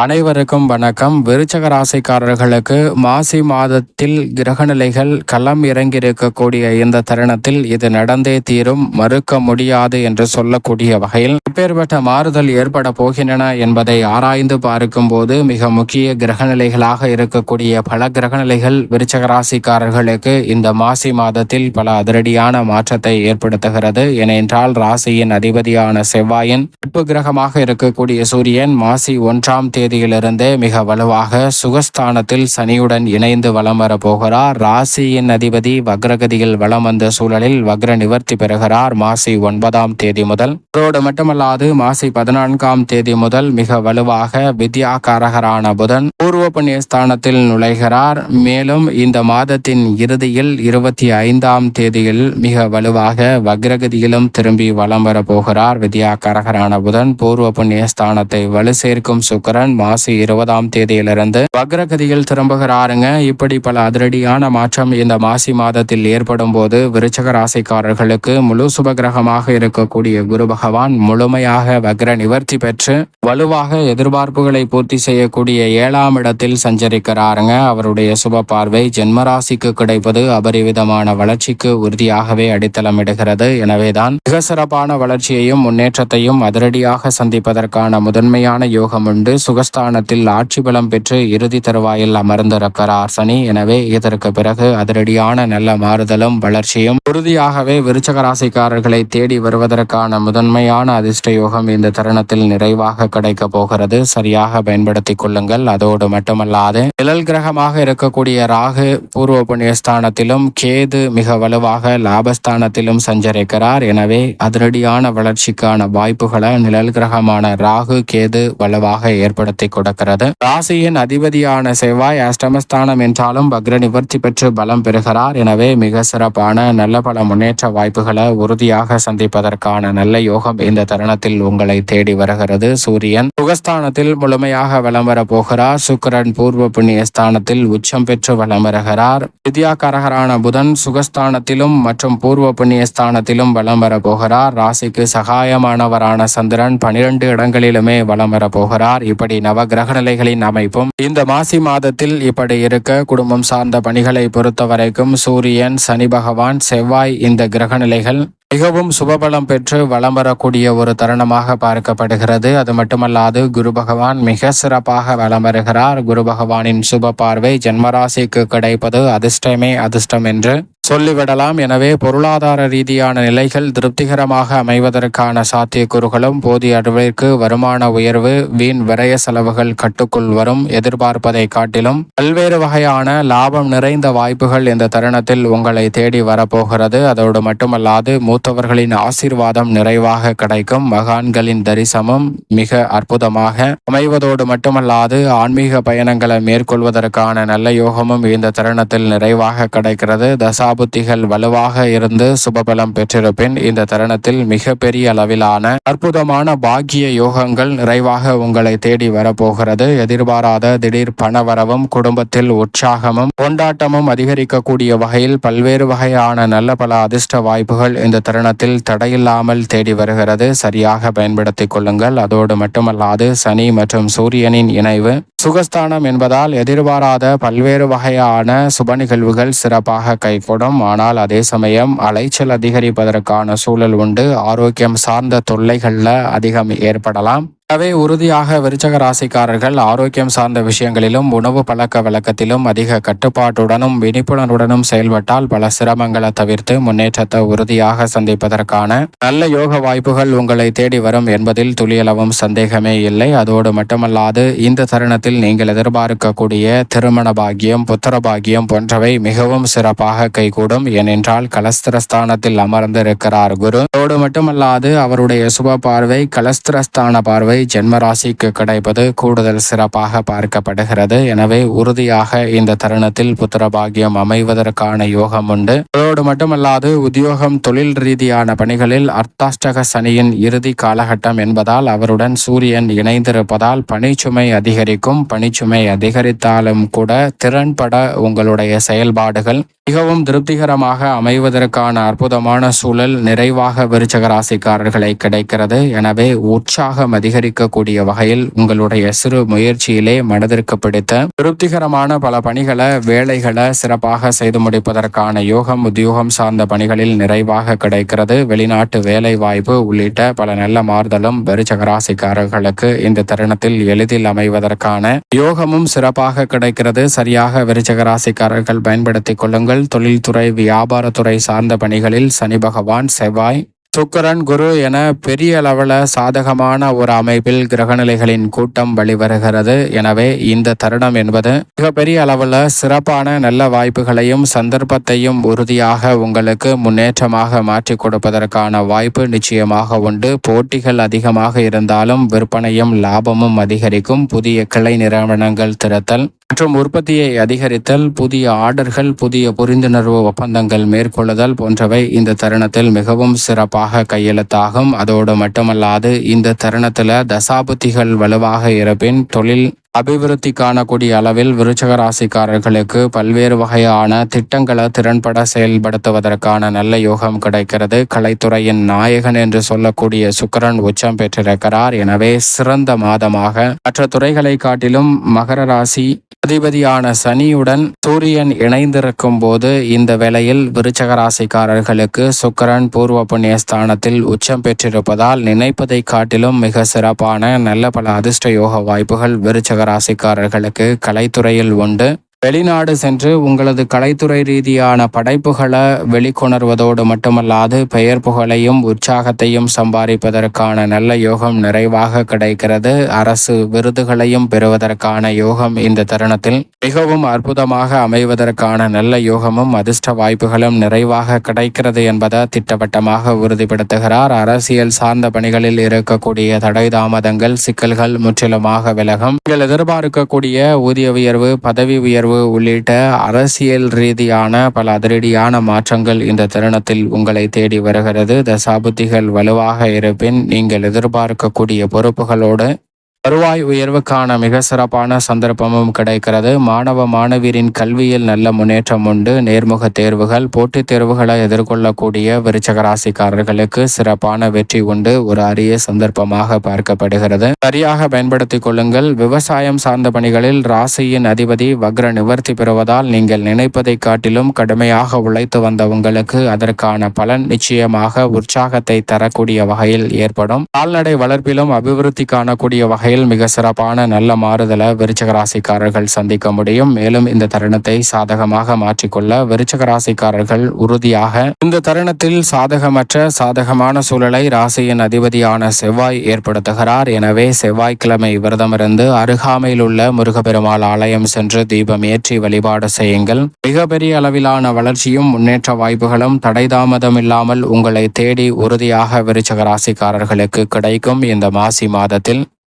அனைவருக்கும் வணக்கம். விருச்சக ராசிக்காரர்களுக்கு மாசி மாதத்தில் கிரகநிலைகள் களம் இறங்கியிருக்கக்கூடிய இந்த தருணத்தில் இது நடந்தே தீரும். மறுக்க முடியாது என்று சொல்லக்கூடிய வகையில் இப்பேற்பட்ட மாறுதல் ஏற்பட போகின்றன என்பதை ஆராய்ந்து பார்க்கும் போது மிக முக்கிய கிரகநிலைகளாக இருக்கக்கூடிய பல கிரகநிலைகள் விருச்சக ராசிக்காரர்களுக்கு இந்த மாசி மாதத்தில் பல அதிரடியான மாற்றத்தை ஏற்படுத்துகிறது. ஏனென்றால் ராசியின் அதிபதியான செவ்வாயின் நட்பு கிரகமாக இருக்கக்கூடிய சூரியன் மாசி ஒன்றாம் தேதியிலிருந்து மிக வலுவாக சுகஸ்தானத்தில் சனியுடன் இணைந்து வலம் வர போகிறார். ராசியின் அதிபதி வக்ரகதியில் வலம் வந்த சூழலில் வக்ர நிவர்த்தி பெறுகிறார். மாசி ஒன்பதாம் தேதி முதல். அதோடு மட்டுமல்லாது மாசி பதினான்காம் தேதி முதல் மிக வலுவாக வித்யாகாரகரான புதன் பூர்வ புண்ணிய ஸ்தானத்தில் நுழைகிறார். மேலும் இந்த மாதத்தின் இறுதியில் இருபத்தி ஐந்தாம் தேதியில் மிக வலுவாக வக்ரகதியிலும் திரும்பி வலம் வர போகிறார். வித்யாகாரகரான புதன் பூர்வ புண்ணிய ஸ்தானத்தை வலு சேர்க்கும் சுக்கரன். மாசி இருபதாம் தேதியிலிருந்து வக்ரகதியில் திரும்புகிறாருங்க. இப்படி பல அதிரடியான மாற்றம் இந்த மாசி மாதத்தில் ஏற்படும் போது விருச்சக ராசிக்காரர்களுக்கு முழு சுபகிரகமாக இருக்கக்கூடிய குரு பகவான் முழுமையாக வக்ர நிவர்த்தி பெற்று வலுவாக எதிர்பார்ப்புகளை பூர்த்தி செய்யக்கூடிய ஏழாம் இடத்தில் சஞ்சரிக்கிறாருங்க. அவருடைய சுப பார்வை ஜென்மராசிக்கு கிடைப்பது அபரிவிதமான வளர்ச்சிக்கு உறுதியாகவே அடித்தளமிடுகிறது. எனவேதான் மிக சிறப்பான வளர்ச்சியையும் முன்னேற்றத்தையும் அதிரடியாக சந்திப்பதற்கான முதன்மையான யோகம் உண்டு சுக சுகஸ்தானத்தில் ஆட்சி பலம் பெற்று இறுதி தருவாயில் அமர்ந்திருக்கிறார் சனி. எனவே இதற்கு பிறகு அதிரடியான நல்ல மாறுதலும் வளர்ச்சியும் உறுதியாகவே விருச்சக ராசிக்காரர்களை தேடி வருவதற்கான முதன்மையான அதிர்ஷ்ட யோகம் இந்த தருணத்தில் நிறைவாக கிடைக்கப் போகிறது. சரியாக பயன்படுத்திக் கொள்ளுங்கள். அதோடு மட்டுமல்லாது நிழல் கிரகமாக இருக்கக்கூடிய ராகு பூர்வ புண்ணியஸ்தானத்திலும் கேது மிக வலுவாக லாபஸ்தானத்திலும் சஞ்சரிக்கிறார். எனவே அதிரடியான வளர்ச்சிக்கான வாய்ப்புகளை நிழல் கிரகமான ராகு கேது வலுவாக ஏற்படுத்தி கொடுக்கிறது. ராசியின் அதிபதியான செவ்வாய் அஷ்டமஸ்தானம் என்றாலும் வக்ர நிவர்த்தி பெற்று பலம் பெறுகிறார். எனவே மிக சிறப்பான நல்ல பல முன்னேற்ற வாய்ப்புகளை உறுதியாக சந்திப்பதற்கான நல்ல யோகம் இந்த தருணத்தில் உங்களை தேடி வருகிறது. சூரியன் சுகஸ்தானத்தில் முழுமையாக வலம் வர போகிறார். சுக்கிரன் பூர்வ புண்ணிய ஸ்தானத்தில் உச்சம் பெற்று வலம் வருகிறார். வித்யாகாரகரான புதன் சுகஸ்தானத்திலும் மற்றும் பூர்வ புண்ணிய ஸ்தானத்திலும் வலம் வர போகிறார். ராசிக்கு சகாயமானவரான சந்திரன் பனிரெண்டு இடங்களிலுமே வலம் வர போகிறார். இப்படி நவ நிலைகளின் அமைப்பும் இந்த மாசி மாதத்தில் இப்படி இருக்க குடும்பம் சார்ந்த பணிகளை பொறுத்த வரைக்கும் சூரியன் சனி பகவான் செவ்வாய் இந்த கிரக நிலைகள் மிகவும் சுபபலம் பெற்று வலம் வரக்கூடிய ஒரு தருணமாக பார்க்கப்படுகிறது. அது மட்டுமல்லாது குரு பகவான் மிக சிறப்பாக வலம் வருகிறார். குரு பகவானின் சுப பார்வை ஜென்மராசிக்கு கிடைப்பது அதிர்ஷ்டமே அதிர்ஷ்டம் என்று சொல்லிவிடலாம். எனவே பொருளாதார ரீதியான நிலைகள் திருப்திகரமாக அமைவதற்கான சாத்தியக்கூறுகளும் போதிய அளவிற்கு வருமான உயர்வு வீண் விரய செலவுகள் கட்டுக்குள் வரும் எதிர்பார்ப்பதை காட்டிலும் பல்வேறு வகையான லாபம் நிறைந்த வாய்ப்புகள் இந்த தருணத்தில் உங்களை தேடி வரப்போகிறது. அதோடு மட்டுமல்லாது மூத்தவர்களின் ஆசீர்வாதம் நிறைவாக கிடைக்கும். மகான்களின் தரிசனமும் மிக அற்புதமாக அமைவதோடு மட்டுமல்லாது ஆன்மீக பயணங்களை மேற்கொள்வதற்கான நல்ல யோகமும் இந்த தருணத்தில் நிறைவாக கிடைக்கிறது. தசா புத்திகள் வலுவாக இருந்து சுபபலம் பெற்றிருப்பின் இந்த தருணத்தில் மிக பெரிய அளவிலான அற்புதமான பாக்கிய யோகங்கள் நிறைவாக உங்களை தேடி வரப்போகிறது. எதிர்பாராத திடீர் பணவரவும் குடும்பத்தில் உற்சாகமும் கொண்டாட்டமும் அதிகரிக்கக்கூடிய வகையில் பல்வேறு வகையான நல்ல பல அதிர்ஷ்ட வாய்ப்புகள் இந்த தருணத்தில் தடையில்லாமல் தேடி வருகிறது. சரியாக பயன்படுத்திக் கொள்ளுங்கள். அதோடு மட்டுமல்லாது சனி மற்றும் சூரியனின் இணைவு சுகஸ்தானம் என்பதால் எதிர்பாராத பல்வேறு வகையான சுப நிகழ்வுகள் சிறப்பாக கைகொடும். ஆனால் அதே சமயம் அலைச்சல் அதிகரிப்பதற்கான சூழல் உண்டு. ஆரோக்கியம் சார்ந்த தொல்லைகள்ல அதிகம் ஏற்படலாம். எனவே உறுதியாக விருச்சக ராசிக்காரர்கள் ஆரோக்கியம் சார்ந்த விஷயங்களிலும் உணவு பழக்க வழக்கத்திலும் அதிக கட்டுப்பாட்டுடனும் விழிப்புணர்வுடனும் செயல்பட்டால் பல சிரமங்களை தவிர்த்து முன்னேற்றத்தை உறுதியாக சந்திப்பதற்கான நல்ல யோக வாய்ப்புகள் உங்களை தேடி வரும் என்பதில் துளியளவும் சந்தேகமே இல்லை. அதோடு மட்டுமல்லாது இந்த தருணத்தில் நீங்கள் எதிர்பார்க்கக்கூடிய திருமண பாகியம் புத்திர பாகியம் போன்றவை மிகவும் சிறப்பாக கைகூடும். ஏனென்றால் கலஸ்திரஸ்தானத்தில் அமர்ந்திருக்கிறார் குரு. அதோடு மட்டுமல்லாது அவருடைய சுப பார்வை கலஸ்திரஸ்தான பார்வை ஜென்மராசிக்கு கிடைப்பது கூடுதல் சிறப்பாக பார்க்கப்படுகிறது. எனவே உறுதியாக இந்த தருணத்தில் புத்திரபாகியம் அமைவதற்கான யோகம் உண்டு. அதோடு மட்டுமல்லாது உத்தியோகம் தொழில் ரீதியான பணிகளில் அர்த்தாஷ்டக சனியின் இறுதி காலகட்டம் என்பதால் அவருடன் சூரியன் இணைந்திருப்பதால் பணிச்சுமை அதிகரிக்கும். பணிச்சுமை அதிகரித்தாலும் கூட திறன்பட உங்களுடைய செயல்பாடுகள் மிகவும் திருப்திகரமாக அமைவதற்கான அற்புதமான சூழல் நிறைவாக விருச்சக ராசிக்காரர்களை கிடைக்கிறது. எனவே உற்சாகம் அதிகரி அதிகரிக்கக்கூடிய வகையில் உங்களுடைய சிறு முயற்சியிலே மனதிற்கு பிடித்த திருப்திகரமான பல பணிகளை வேலைகளை சிறப்பாக செய்து முடிப்பதற்கான யோகம் உத்தியோகம் சார்ந்த பணிகளில் நிறைவாக கிடைக்கிறது. வெளிநாட்டு வேலை வாய்ப்பு உள்ளிட்ட பல நல்ல மாறுதலும் விருச்சகராசிக்காரர்களுக்கு இந்த தருணத்தில் எளிதில் அமைவதற்கான யோகமும் சிறப்பாக கிடைக்கிறது. சரியாக விருச்சகராசிக்காரர்கள் பயன்படுத்திக் கொள்ளுங்கள். தொழில்துறை வியாபாரத்துறை சார்ந்த பணிகளில் சனி பகவான் செவ்வாய் சுக்கரன் குரு என பெரிய அளவில் சாதகமான ஒரு அமைப்பில் கிரகநிலைகளின் கூட்டம் வழிவருகிறது எனவே இந்த தருணம் என்பது மிகப்பெரிய அளவில் சிறப்பான நல்ல வாய்ப்புகளையும் சந்தர்ப்பத்தையும் உறுதியாக உங்களுக்கு முன்னேற்றமாக மாற்றி கொடுப்பதற்கான வாய்ப்பு நிச்சயமாக உண்டு. போட்டிகள் அதிகமாக இருந்தாலும் விற்பனையும் லாபமும் அதிகரிக்கும். புதிய கிளை நிறுவனங்கள் திறத்தல் மற்றும் உற்பத்தியை அதிகரித்தல் புதிய ஆர்டர்கள் புதிய புரிந்துணர்வு ஒப்பந்தங்கள் மேற்கொள்ளுதல் போன்றவை இந்த தருணத்தில் மிகவும் சிறப்பாக கையெழுத்தாகும். அதோடு மட்டுமல்லாது இந்த தருணத்தில் தசாபுத்திகள் வலுவாக இருப்பின் தொழில் அபிவிருத்தி காணக்கூடிய அளவில் விருச்சக ராசிக்காரர்களுக்கு பல்வேறு வகையான திட்டங்களை திறன்பட செயல்படுத்துவதற்கான நல்ல யோகம் கிடைக்கிறது. கலைத்துறையின் நாயகன் என்று சொல்லக்கூடிய சுக்கரன் உச்சம் பெற்றிருக்கிறார். எனவே சிறந்த மாதமாக மற்ற துறைகளை காட்டிலும் மகர ராசி அதிபதியான சனியுடன் சூரியன் இணைந்திருக்கும் போது இந்த வேளையில் விருச்சகராசிக்காரர்களுக்கு சுக்கரன் பூர்வ புண்ணியஸ்தானத்தில் உச்சம் பெற்றிருப்பதால் நினைப்பதை காட்டிலும் மிக சிறப்பான நல்ல பல அதிர்ஷ்ட யோக வாய்ப்புகள் விருச்சகராசிக்காரர்களுக்கு கலைத்துறையில் உண்டு. வெளிநாடு சென்று உங்களது கலைத்துறை ரீதியான படைப்புகளை வெளிக்கொணர்வதோடு மட்டுமல்லாது பெயர் புகழையும் உற்சாகத்தையும் சம்பாதிப்பதற்கான நல்ல யோகம் நிறைவாக கிடைக்கிறது. அரசு விருதுகளையும் பெறுவதற்கான யோகம் இந்த தருணத்தில் மிகவும் அற்புதமாக அமைவதற்கான நல்ல யோகமும் அதிர்ஷ்ட வாய்ப்புகளும் நிறைவாக கிடைக்கிறது என்பதை திட்டவட்டமாக உறுதிப்படுத்துகிறார். அரசியல் சார்ந்த பணிகளில் இருக்கக்கூடிய தடை தாமதங்கள் சிக்கல்கள் முற்றிலுமாக விலகும். நீங்கள் எதிர்பார்க்கக்கூடிய ஊதிய உயர்வு பதவி உயர்வு உள்ளிட்ட அரசியல் ரீதியான பல அதிரடியான மாற்றங்கள் இந்த தருணத்தில் உங்களை தேடி வருகிறது. தசாபுத்திகள் வலுவாக இருப்பின் நீங்கள் எதிர்பார்க்கக்கூடிய பொறுப்புகளோடு வருவாய் உயர்வுக்கான மிக சிறப்பான சந்தர்ப்பமும் கிடைக்கிறது. மாணவ மாணவியரின் கல்வியில் நல்ல முன்னேற்றம் உண்டு. நேர்முக தேர்வுகள் போட்டித் தேர்வுகளை எதிர்கொள்ளக்கூடிய விருச்சகராசிக்காரர்களுக்கு சிறப்பான வெற்றி உண்டு. ஒரு அரிய சந்தர்ப்பமாக பார்க்கப்படுகிறது. சரியாக பயன்படுத்திக் கொள்ளுங்கள். விவசாயம் சார்ந்த பணிகளில் ராசியின் அதிபதி வக்ர நிவர்த்தி பெறுவதால் நீங்கள் நினைப்பதை காட்டிலும் கடுமையாக உழைத்து வந்த உங்களுக்கு அதற்கான பலன் நிச்சயமாக உற்சாகத்தை தரக்கூடிய வகையில் ஏற்படும். கால்நடை வளர்ப்பிலும் அபிவிருத்தி காணக்கூடிய வகையில் வகையில் மிக சிறப்பான நல்ல மாறுதலை விருச்சக ராசிக்காரர்கள் சந்திக்க முடியும். மேலும் இந்த தருணத்தை சாதகமாக மாற்றிக்கொள்ள விருச்சக ராசிக்காரர்கள் உறுதியாக இந்த தருணத்தில் சாதகமற்ற சாதகமான சூழலை ராசியின் அதிபதியான செவ்வாய் ஏற்படுத்துகிறார். எனவே செவ்வாய்க்கிழமை விரதமிருந்து அருகாமையில் உள்ள முருகப்பெருமாள் ஆலயம் சென்று தீபம் ஏற்றி வழிபாடு செய்யுங்கள். மிகப்பெரிய அளவிலான வளர்ச்சியும் முன்னேற்ற வாய்ப்புகளும் தடைதாமதம் இல்லாமல் உங்களை தேடி உறுதியாக விருச்சக ராசிக்காரர்களுக்கு கிடைக்கும் இந்த மாசி மாதத்தில்.